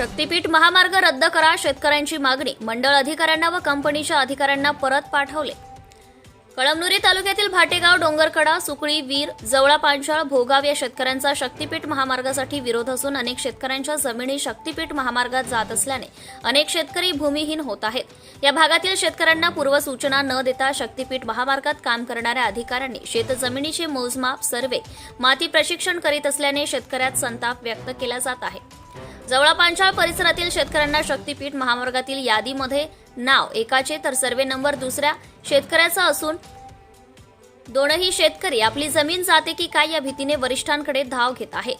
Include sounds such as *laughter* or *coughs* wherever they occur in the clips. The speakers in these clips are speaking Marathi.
शक्तीपीठ महामार्ग रद्द करा शेतकऱ्यांची मागणी. मंडळ अधिकाऱ्यांना व कंपनीच्या अधिकाऱ्यांना परत पाठवले. कळमनुरी तालुक्यातील भाटेगाव डोंगरकडा सुकळी वीर जवळा पांचाळ भोगाव या शेतकऱ्यांचा शक्तीपीठ महामार्गासाठी विरोध असून अनेक शेतकऱ्यांच्या जमिनी शक्तीपीठ महामार्गात जात असल्याने अनेक शेतकरी भूमिहीन होत आहेत. या भागातील शेतकऱ्यांना पूर्वसूचना न देता शक्तीपीठ महामार्गात काम करणाऱ्या अधिकाऱ्यांनी शेतजमिनीचे मोजमाप सर्वे माती प्रशिक्षण करीत असल्याने शेतकऱ्यात संताप व्यक्त केला जात आहे. जवळा पांचाळ परिसरातील शेतकऱ्यांना शक्तीपीठ महामार्गातील यादीमध्ये नाव एकाचे तर सर्वे नंबर दुसऱ्या शेतकऱ्याचा असून दोनही शेतकरी आपली जमीन जाते की काय या भीतीने वरिष्ठांकडे धाव घेत आहे.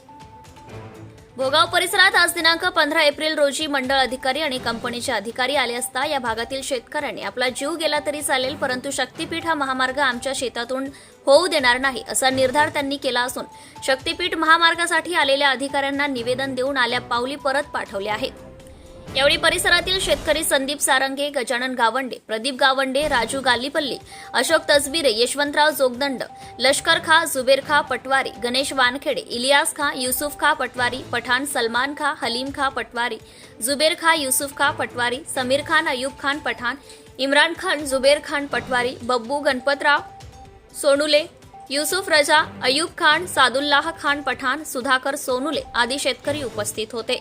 भोगाव परिसरात आज दिनांक पंधरा एप्रिल रोजी मंडळ अधिकारी आणि कंपनीचे अधिकारी आले असता या भागातील शेतकऱ्यांनी आपला जीव गेला तरी चालेल परंतु शक्तीपीठ हा महामार्ग आमच्या शेतातून होऊ देणार नाही असा निर्धार त्यांनी केला असून शक्तीपीठ महामार्गासाठी आलेल्या अधिकाऱ्यांना निवेदन देऊन आल्या पावली परत पाठवले आहेत. यावेळी परिसरातील शेतकरी संदीप सारंगे गजानन गावंडे प्रदीप गावंडे राजू गालीपल्ली अशोक तसबिरे यशवंतराव जोगदंड लष्कर खा जुबेर खा पटवारी गणेश वानखेडे इलियास खा युसुफ खा पटवारी पठाण सलमान खा हलीम खा पटवारी जुबेर खा युसुफ खा पटवारी समीर खान अयूब खान पठाण इम्रान खान जुबेर खान पटवारी बब्बू गणपतराव सोनुले युसुफ रजा अयूब खान सादुल्लाह खान पठाण सुधाकर सोनुले आदी शेतकरी उपस्थित होते.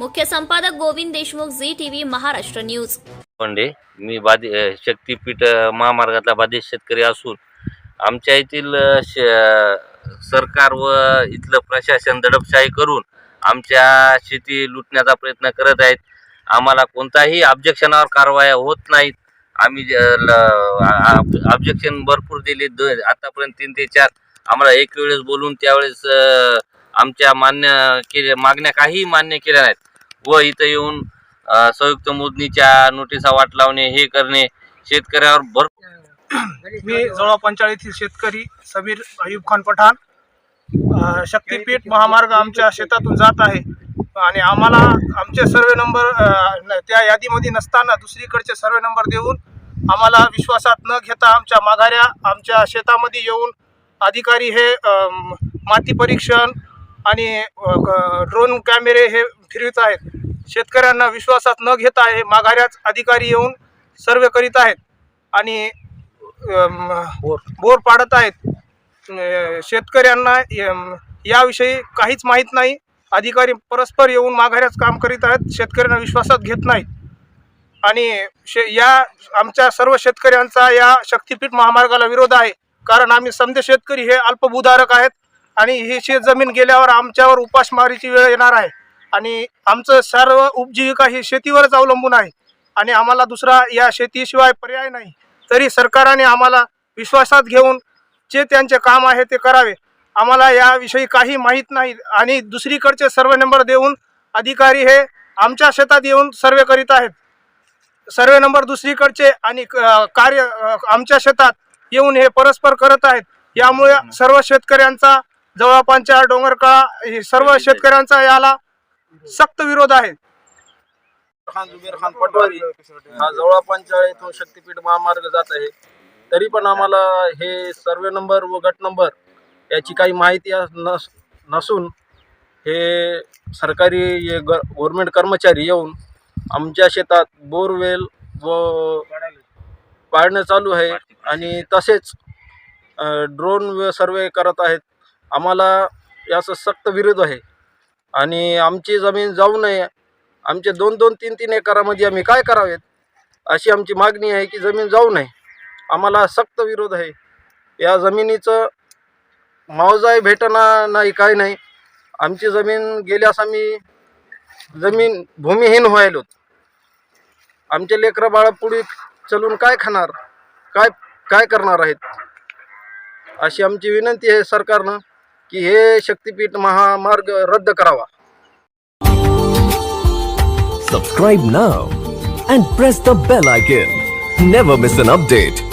मुख्य संपादक Govind Deshmukh Zee TV Maharashtra news. पंडे मी बाधे शक्तीपीठ महामार्गातला बाधित शेतकरी असून आमच्या येथील श सरकार व इथलं प्रशासन दडपशाही करून आमच्या शेती लुटण्याचा प्रयत्न करत आहेत. आम्हाला कोणताही ऑब्जेक्शनावर कारवाया होत नाहीत. आम्ही ऑब्जेक्शन भरपूर दिले. द आतापर्यंत तीन ते चार. आम्हाला एक वेळेस बोलून त्यावेळेस आमच्या मान्य केल्या मागण्या काहीही मान्य केल्या नाहीत. व इथं येऊन संयुक्त मोजणीच्या नोटिसा वाट लावणे हे करणे शेतकऱ्यावर भर *coughs* मी जवळ पंचाळीतील शेतकरी समीर अयुब खान पठाण शक्तीपीठ महामार्ग आमच्या शेतातून जात आहे. आणि आम्हाला आमचे सर्वे नंबर त्या यादीमध्ये नसताना दुसरीकडचे सर्वे नंबर देऊन आम्हाला विश्वासात न घेता आमच्या माघाऱ्या आमच्या शेतामध्ये येऊन अधिकारी हे माती परीक्षण आणि ड्रोन कॅमेरे हे फिरवित आहेत. शेतकऱ्यांना विश्वासात न घेता हे माघाऱ्याच अधिकारी येऊन सर्वे करीत आहेत. आणि अम, बोर. पाडत आहेत. शेतकऱ्यांना याविषयी काहीच माहीत नाही. अधिकारी परस्पर येऊन माघाऱ्याच काम करीत आहेत. शेतकऱ्यांना विश्वासात घेत नाहीत. आणि शे या आमच्या सर्व शेतकऱ्यांचा या शक्तीपीठ महामार्गाला विरोध आहे. कारण आम्ही समजे शेतकरी हे अल्पभूधारक आहेत. आणि ही शेत जमीन गेल्यावर आमच्यावर उपासमारीची वेळ येणार आहे. आणि आमचं सर्व उपजीविका ही शेतीवरच अवलंबून आहे. आणि आम्हाला दुसरा या शेतीशिवाय पर्याय नाही. तरी सरकारने आम्हाला विश्वासात घेऊन जे त्यांचे काम आहे ते करावे. आम्हाला याविषयी काही माहीत नाही. आणि दुसरीकडचे सर्व नंबर देऊन अधिकारी हे आमच्या शेतात येऊन सर्वे करीत आहेत. सर्वे नंबर दुसरीकडचे आणि क- कार्य आमच्या शेतात येऊन हे परस्पर करत आहेत. यामुळे सर्व शेतकऱ्यांचा जवळपासच्या डोंगरकाळा हे सर्व शेतकऱ्यांचा याला सक्त विरोध आहे. खान जुबेर खान पटवारी. हा शक्तीपीठ महामार्ग जात आहे. तरी पण आम्हाला हे सर्वे नंबर व गट नंबर याची काही माहिती नस नसून हे सरकारी हे ग गव्हर्मेंट कर्मचारी येऊन आमच्या शेतात बोरवेल व पाडणं चालू आहे. आणि तसेच ड्रोन सर्वे करत आहेत. आम्हाला याचा सक्त विरोध आहे. आणि आमची जमीन जाऊ नये. आमचे दोन दोन तीन तीन एकरामध्ये आम्ही काय करावेत? अशी आमची मागणी आहे की जमीन जाऊ नये. आम्हाला सक्त विरोध आहे. या जमिनीचं मुआवजाही भेटणार नाही काय नाही. आमची जमीन गेल्यास आम्ही जमीन भूमिहीन व्हायलोत आमचे लेकरं बाळा पुढे चलून काय खाणार? काय काय करणार आहेत? अशी आमची विनंती आहे सरकारनं. की हे शक्तीपीठ महामार्ग रद्द करावा Subscribe now and press the bell icon. Never miss an update.